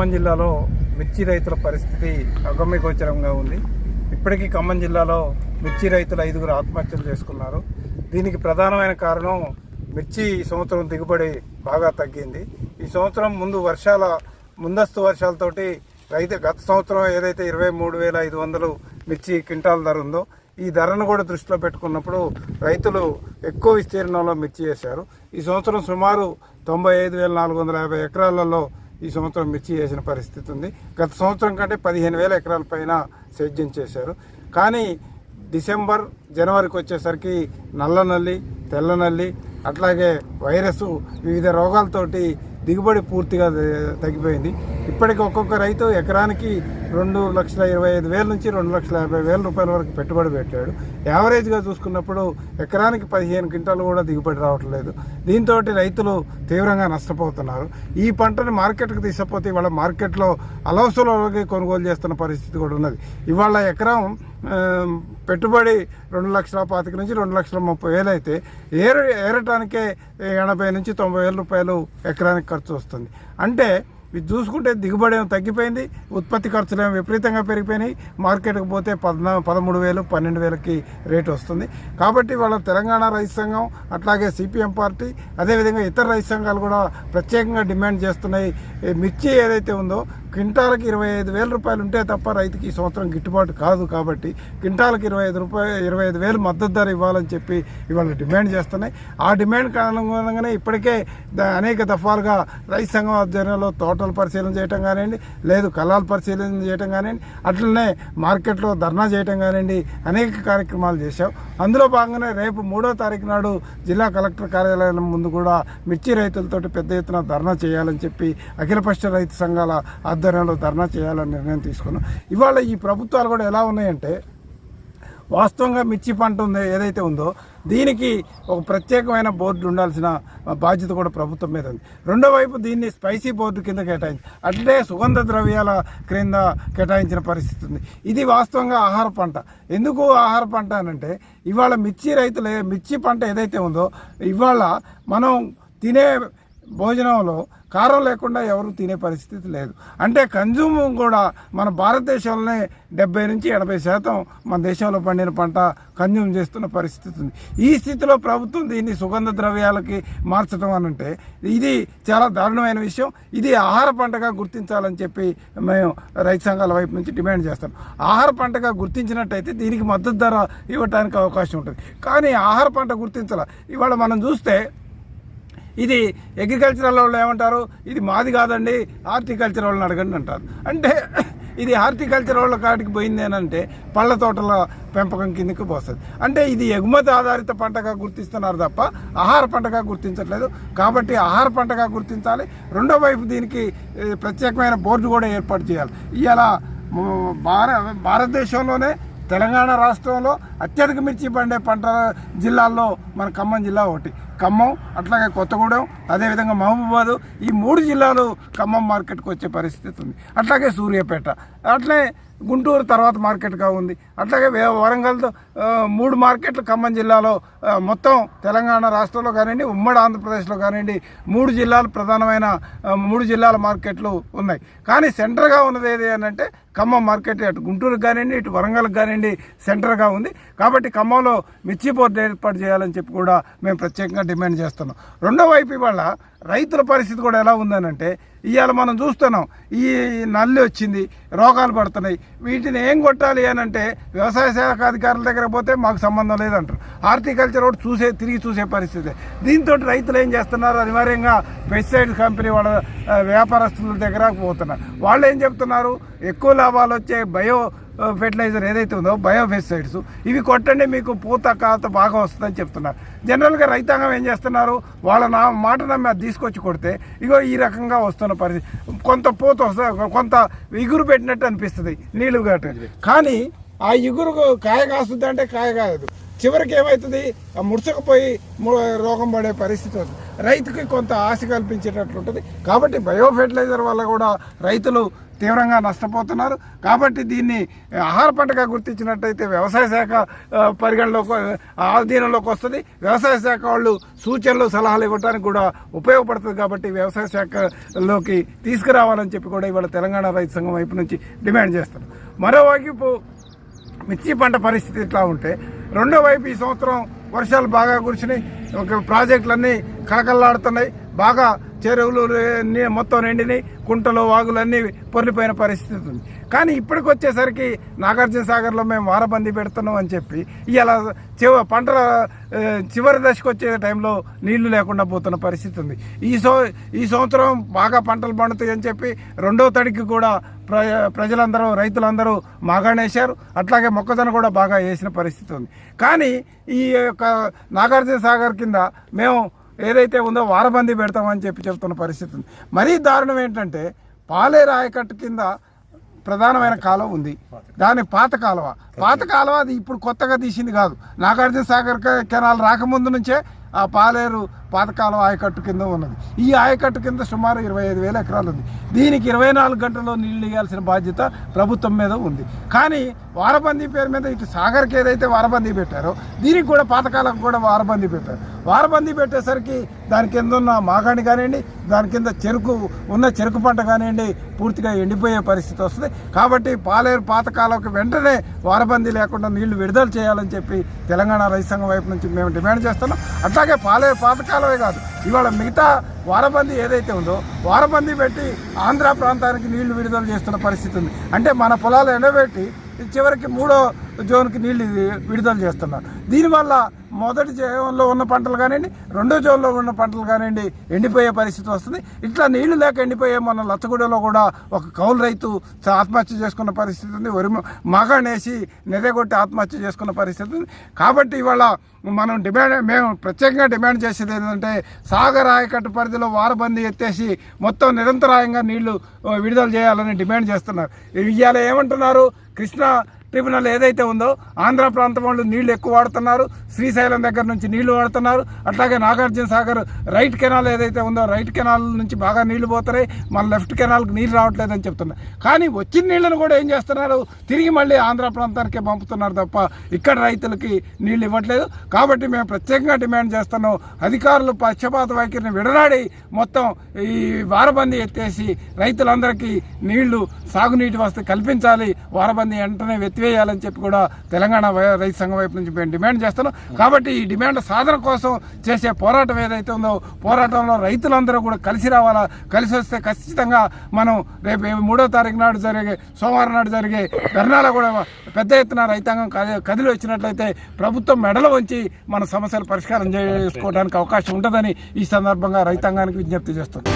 ఖమ్మం జిల్లాలో మిర్చి రైతుల పరిస్థితి అగమ్యగోచరంగా ఉంది. ఇప్పటికీ ఖమ్మం జిల్లాలో మిర్చి రైతులు ఐదుగురు ఆత్మహత్యలు చేసుకున్నారు. దీనికి ప్రధానమైన కారణం మిర్చి ఈ సంవత్సరం దిగుబడి బాగా తగ్గింది. ఈ సంవత్సరం ముందు వర్షాల ముందస్తు వర్షాలతోటి రైతు గత సంవత్సరం ఏదైతే ఇరవై మూడు వేల ఐదు వందలు మిర్చి క్వింటాల్ ధర ఉందో ఈ ధరను కూడా దృష్టిలో పెట్టుకున్నప్పుడు రైతులు ఎక్కువ విస్తీర్ణంలో మిర్చి చేశారు ఈ సంవత్సరం సుమారు తొంభై ఐదు వేల నాలుగు వందల యాభై ఎకరాలలో ఈ సంవత్సరం మిర్చి చేసిన పరిస్థితి ఉంది. గత సంవత్సరం కంటే పదిహేను వేల ఎకరాల పైన సేద్యం చేశారు. కానీ డిసెంబర్ జనవరికి వచ్చేసరికి నల్ల నల్లి తెల్ల నల్లి అట్లాగే వైరస్ వివిధ రోగాలతోటి దిగుబడి పూర్తిగా తగ్గిపోయింది. ఇప్పటికి ఒక్కొక్క రైతు ఎకరానికి రెండు లక్షల ఇరవై ఐదు వేల నుంచి రెండు లక్షల యాభై వేల రూపాయల వరకు పెట్టుబడి పెట్టాడు. యావరేజ్గా చూసుకున్నప్పుడు ఎకరానికి పదిహేను క్వింటాలు కూడా దిగుబడి రావట్లేదు దీంతో రైతులు తీవ్రంగా నష్టపోతున్నారు. ఈ పంటను మార్కెట్కి తీసుకపోతే ఇవాళ మార్కెట్లో అలవసలకి కొనుగోలు చేస్తున్న పరిస్థితి కూడా ఉన్నది. ఇవాళ ఎకరం పెట్టుబడి రెండు లక్షల పాతిక నుంచి రెండు లక్షల ముప్పై వేలు అయితే ఏర ఏరటానికే ఎనభై నుంచి తొంభై వేల రూపాయలు ఎకరానికి ఖర్చు వస్తుంది. అంటే ఇది చూసుకుంటే దిగుబడి ఏమో తగ్గిపోయింది ఉత్పత్తి ఖర్చులు ఏమో విపరీతంగా పెరిగిపోయినాయి మార్కెట్కి పోతే పద్నా పదమూడు వేలు పన్నెండు వేలకి రేటు వస్తుంది. కాబట్టి వాళ్ళ తెలంగాణ రైతు సంఘం అట్లాగే సిపిఎం పార్టీ అదేవిధంగా ఇతర రైతు సంఘాలు కూడా ప్రత్యేకంగా డిమాండ్ చేస్తున్నాయి. మిర్చి ఏదైతే ఉందో క్వింటాలకి ఇరవై ఐదు వేల రూపాయలు ఉంటే తప్ప రైతుకి ఈ సంవత్సరం గిట్టుబాటు కాదు కాబట్టి క్వింటాలకి ఇరవై ఐదు రూపాయలు ఇరవై ఐదు వేలు మద్దతు ధర ఇవ్వాలని చెప్పి ఇవాళ డిమాండ్ చేస్తున్నాయి. ఆ డిమాండ్ కారణంగానే ఇప్పటికే అనేక దఫాలుగా రైతు సంఘం ఆధ్వర్యంలో తోటలు పరిశీలన చేయటం కానివ్వండి లేదు కళాలు పరిశీలన చేయటం కానివ్వండి అట్లనే మార్కెట్లో ధర్నా చేయటం కానివ్వండి అనేక కార్యక్రమాలు చేశాం. అందులో భాగంగానే రేపు మూడో తారీఖు నాడు జిల్లా కలెక్టర్ కార్యాలయం ముందు కూడా మిర్చి రైతులతోటి పెద్ద ఎత్తున ధర్నా చేయాలని చెప్పి అఖిలపక్ష రైతు సంఘాల ఆధ్వర్యంలో ధర్నా చేయాలని నిర్ణయం తీసుకున్నాం. ఇవాళ ఈ ప్రభుత్వాలు కూడా ఎలా ఉన్నాయంటే వాస్తవంగా మిర్చి పంట ఉంది ఏదైతే ఉందో దీనికి ఒక ప్రత్యేకమైన బోర్డు ఉండాల్సిన బాధ్యత కూడా ప్రభుత్వం మీద ఉంది. రెండో వైపు దీన్ని స్పైసీ బోర్డు కింద కేటాయించి అట్లే సుగంధ ద్రవ్యాల క్రింద కేటాయించిన పరిస్థితి ఉంది. ఇది వాస్తవంగా ఆహార పంట. ఎందుకు ఆహార పంట అనంటే ఇవాళ మిర్చి రైతులు మిర్చి పంట ఏదైతే ఉందో ఇవాళ మనం తినే భోజనంలో కారం లేకుండా ఎవరు తినే పరిస్థితి లేదు. అంటే కన్జ్యూమ్ కూడా మన భారతదేశంలోనే డెబ్బై నుంచి ఎనభై శాతం మన దేశంలో పండిన పంట కన్జ్యూమ్ చేస్తున్న పరిస్థితి ఉంది. ఈ స్థితిలో ప్రభుత్వం దీన్ని సుగంధ ద్రవ్యాలకి మార్చడం అని అంటే ఇది చాలా దారుణమైన విషయం. ఇది ఆహార పంటగా గుర్తించాలని చెప్పి మేము రైతు సంఘాల వైపు నుంచి డిమాండ్ చేస్తాం. ఆహార పంటగా గుర్తించినట్టయితే దీనికి మద్దతు ధర ఇవ్వడానికి అవకాశం ఉంటుంది. కానీ ఆహార పంట గుర్తించాల. ఇవాళ మనం చూస్తే ఇది అగ్రికల్చర్ వాళ్ళు ఏమంటారు? ఇది మాది కాదండి హార్టికల్చర్ వాళ్ళని అడగండి అంటారు. అంటే ఇది హార్టికల్చర్ వాళ్ళ కాడికి పోయింది అంటే పళ్ళ తోటల పెంపకం కిందకి పోస్తుంది. అంటే ఇది ఎగుమతి ఆధారిత పంటగా గుర్తిస్తున్నారు తప్ప ఆహార పంటగా గుర్తించట్లేదు. కాబట్టి ఆహార పంటగా గుర్తించాలి. రెండో వైపు దీనికి ప్రత్యేకమైన బోర్డు కూడా ఏర్పాటు చేయాలి. ఇలా భార భారతదేశంలోనే తెలంగాణ రాష్ట్రంలో అత్యధిక మిర్చి పండే పంట జిల్లాల్లో మన ఖమ్మం జిల్లా ఒకటి. ఖమ్మం అట్లాగే కొత్తగూడెం అదేవిధంగా మహబూబాదు ఈ మూడు జిల్లాలు ఖమ్మం మార్కెట్కి వచ్చే పరిస్థితి ఉంది. అట్లాగే సూర్యాపేట అట్లే గుంటూరు తర్వాత మార్కెట్గా ఉంది. అట్లాగే వే- వరంగల్తో మూడు మార్కెట్లు ఖమ్మం జిల్లాలో మొత్తం తెలంగాణ రాష్ట్రంలో కానివ్వండి ఉమ్మడి ఆంధ్రప్రదేశ్లో కానివ్వండి మూడు జిల్లాలు ప్రధానమైన మూడు జిల్లాల మార్కెట్లు ఉన్నాయి. కానీ సెంటర్గా ఉన్నది ఏది అంటే ఖమ్మం మార్కెట్ అటు గుంటూరుకు కానివ్వండి ఇటు వరంగల్కి కానివ్వండి సెంటర్గా ఉంది. కాబట్టి ఖమ్మంలో మిర్చి బోర్డు ఏర్పాటు చేయాలని చెప్పి కూడా మేము ప్రత్యేకంగా డిమాండ్ చేస్తున్నాం. రెండో వైపు ఇవాళ రైతుల పరిస్థితి కూడా ఎలా ఉందనంటే ఇవాళ మనం చూస్తున్నాం ఈ నల్లి వచ్చింది రోగాలు పడుతున్నాయి వీటిని ఏం కొట్టాలి అని అంటే వ్యవసాయ శాఖ అధికారుల దగ్గర పోతే మాకు సంబంధం లేదంటారు. హార్టికల్చర్ ఒకటి చూసే తిరిగి చూసే పరిస్థితి. దీంతో రైతులు ఏం చేస్తున్నారు? అనివార్యంగా పెస్టిసైడ్ కంపెనీ వాళ్ళ వ్యాపారస్తుల దగ్గర పోతున్నారు. వాళ్ళు ఏం చెప్తున్నారు? ఎక్కువ లాభాలు వచ్చే బయో ఫెర్టిలైజర్ ఏదైతే ఉందో బయోఫెస్టిసైడ్స్ ఇవి కొట్టండి మీకు పూత కాత బాగా వస్తుందని చెప్తున్నారు. జనరల్గా రైతాంగం ఏం చేస్తున్నారు? వాళ్ళ నా మాట నమ్మి అది తీసుకొచ్చి కొడితే ఇగో ఈ రకంగా వస్తున్న పరిస్థితి. కొంత పూత వస్తుంది కొంత ఇగురు పెట్టినట్టు అనిపిస్తుంది నీళ్ళు గట్ట. కానీ ఆ ఇగురు కాయ కాస్తుంది అంటే కాయ కాదు చివరికి ఏమవుతుంది ఆ ముడుచకపోయి రోగం పడే పరిస్థితి వస్తుంది. రైతుకి కొంత ఆశ కల్పించేటట్లు ఉంటుంది కాబట్టి బయో ఫెర్టిలైజర్ వల్ల కూడా రైతులు తీవ్రంగా నష్టపోతున్నారు. కాబట్టి దీన్ని ఆహార పంటగా గుర్తించినట్టయితే వ్యవసాయ శాఖ పరిగణలోకి ఆధీనంలోకి వస్తుంది. వ్యవసాయ శాఖ వాళ్ళు సూచనలు సలహాలు ఇవ్వడానికి కూడా ఉపయోగపడుతుంది కాబట్టి వ్యవసాయ శాఖలోకి తీసుకురావాలని చెప్పి కూడా ఇవాళ తెలంగాణ రైతు సంఘం వైపు నుంచి డిమాండ్ చేస్తారు. మరోవైపు మిర్చి పంట పరిస్థితి ఇట్లా ఉంటే రెండో వైపు ఈ సంవత్సరం వర్షాలు బాగా కురిసినాయి. ఒక ప్రాజెక్టులన్నీ కళకళలాడుతున్నాయి. బాగా చెరువులు మొత్తం నిండినాయి కుంటలు వాగులన్నీ పొర్లిపోయిన పరిస్థితి ఉంది. కానీ ఇప్పటికి వచ్చేసరికి నాగార్జున సాగర్లో మేము వారబందీ పెడుతున్నాం అని చెప్పి ఇలా చివ పంటల చివరి దశకు వచ్చే టైంలో నీళ్ళు లేకుండా పోతున్న పరిస్థితి ఉంది. ఈ సో ఈ సంవత్సరం బాగా పంటలు పండుతాయి అని చెప్పి రెండో తడికి కూడా ప్ర ప్రజలందరూ రైతులందరూ మాగానేశారు అట్లాగే మొక్కజొన్న కూడా బాగా వేసిన పరిస్థితి ఉంది. కానీ ఈ యొక్క నాగార్జున సాగర్ కింద మేము ఏదైతే ఉందో వారబందీ పెడతామని చెప్పి చెప్తున్న పరిస్థితి ఉంది. మరీ దారుణం ఏంటంటే పాలేరు ఆయకట్టు కింద ప్రధానమైన కాలువ ఉంది. దాని పాత కాలువ. పాత కాలువ అది ఇప్పుడు కొత్తగా తీసింది కాదు. నాగార్జున సాగర్ క- కెనాల్ రాకముందు నుంచే ఆ పాలేరు పాతకాలం ఆయకట్టు కింద ఉన్నది. ఈ ఆయకట్టు కింద సుమారు ఇరవై ఐదు వేల ఎకరాలు ఉంది దీనికి ఇరవై నాలుగు గంటల్లో నీళ్ళు ఇవ్వాల్సిన బాధ్యత ప్రభుత్వం మీద ఉంది. కానీ వారబందీ పేరు మీద ఇటు సాగర్కి ఏదైతే వారబందీ పెట్టారో దీనికి కూడా పాతకాలం కూడా వారబందీ పెట్టారు. వారబందీ పెట్టేసరికి దాని కింద ఉన్న మాగాణి కానివ్వండి దాని కింద చెరుకు ఉన్న చెరుకు పంట కానివ్వండి పూర్తిగా ఎండిపోయే పరిస్థితి వస్తుంది. కాబట్టి పాలేరు పాతకాలంకి వెంటనే వారబందీ లేకుండా నీళ్ళు విడుదల చేయాలని చెప్పి తెలంగాణ రైతు సంఘం వైపు నుంచి మేము డిమాండ్ చేస్తున్నాం. అట్లాగే పాలేరు పాతకాలమే కాదు. ఇవాళ మిగతా వారబందీ ఏదైతే ఉందో వారబందీ పెట్టి ఆంధ్ర ప్రాంతానికి నీళ్ళు విడుదల చేస్తున్న పరిస్థితి ఉంది. అంటే మన పొలాలు ఎండబెట్టి చివరికి మూడో జోన్కి నీళ్ళు విడుదల చేస్తున్నారు. దీనివల్ల మొదటి జోన్లో ఉన్న పంటలు కానివ్వండి రెండో జోన్లో ఉన్న పంటలు కానివ్వండి ఎండిపోయే పరిస్థితి వస్తుంది. ఇట్లా నీళ్ళు లేక ఎండిపోయే మన లచ్చగూడలో కూడా ఒక కౌలు రైతు ఆత్మహత్య చేసుకున్న పరిస్థితి ఉంది. వరి మగనేసి నెదగొట్టి ఆత్మహత్య చేసుకున్న పరిస్థితి ఉంది. కాబట్టి ఇవాళ మనం డిమాండ్ మేము ప్రత్యేకంగా డిమాండ్ చేసేది ఏంటంటే సాగర్ ఆయకట్టు పరిధిలో వారబందీ ఎత్తేసి మొత్తం నిరంతరాయంగా నీళ్ళు విడుదల చేయాలని డిమాండ్ చేస్తున్నారు. ఇవాళ ఏమంటున్నారు? కృష్ణా ట్రిబ్యునల్ ఏదైతే ఉందో ఆంధ్ర ప్రాంతం వాళ్ళు నీళ్ళు ఎక్కువ వాడుతున్నారు శ్రీశైలం దగ్గర నుంచి నీళ్ళు వాడుతున్నారు. అట్లాగే నాగార్జున సాగర్ రైట్ కెనాల్ ఏదైతే ఉందో రైట్ కెనాల్ నుంచి బాగా నీళ్ళు పోతున్నాయి మన లెఫ్ట్ కెనాల్కి నీళ్ళు రావట్లేదని చెప్తున్నారు కానీ వచ్చిన నీళ్ళను కూడా ఏం చేస్తున్నారు? తిరిగి మళ్ళీ ఆంధ్ర ప్రాంతానికే పంపుతున్నారు తప్ప ఇక్కడ రైతులకి నీళ్ళు ఇవ్వట్లేదు. కాబట్టి మేము ప్రత్యేకంగా డిమాండ్ చేస్తున్నాం. అధికారులు పక్షపాత వైఖరిని విడనాడి మొత్తం ఈ వారబందీ ఎత్తేసి రైతులందరికీ నీళ్ళు సాగునీటి వసతి కల్పించాలి. వారబంది వెంటనే వెత్తివేయాలని చెప్పి కూడా తెలంగాణ రైతు సంఘం వైపు నుంచి మేము డిమాండ్ చేస్తున్నాం. కాబట్టి ఈ డిమాండ్ సాధన కోసం చేసే పోరాటం ఏదైతే ఉందో పోరాటంలో రైతులందరూ కూడా కలిసి రావాలా? కలిసి వస్తే ఖచ్చితంగా మనం రేపు మూడో తారీఖు నాడు జరిగే సోమవారం నాడు జరిగే ధర్నాలో కూడా పెద్ద ఎత్తున రైతాంగం కది- కదిలి వచ్చినట్లయితే ప్రభుత్వం మెడలు వంచి మన సమస్యలు పరిష్కారం చేసుకోవడానికి అవకాశం ఉంటుందని ఈ సందర్భంగా రైతాంగానికి విజ్ఞప్తి చేస్తుంది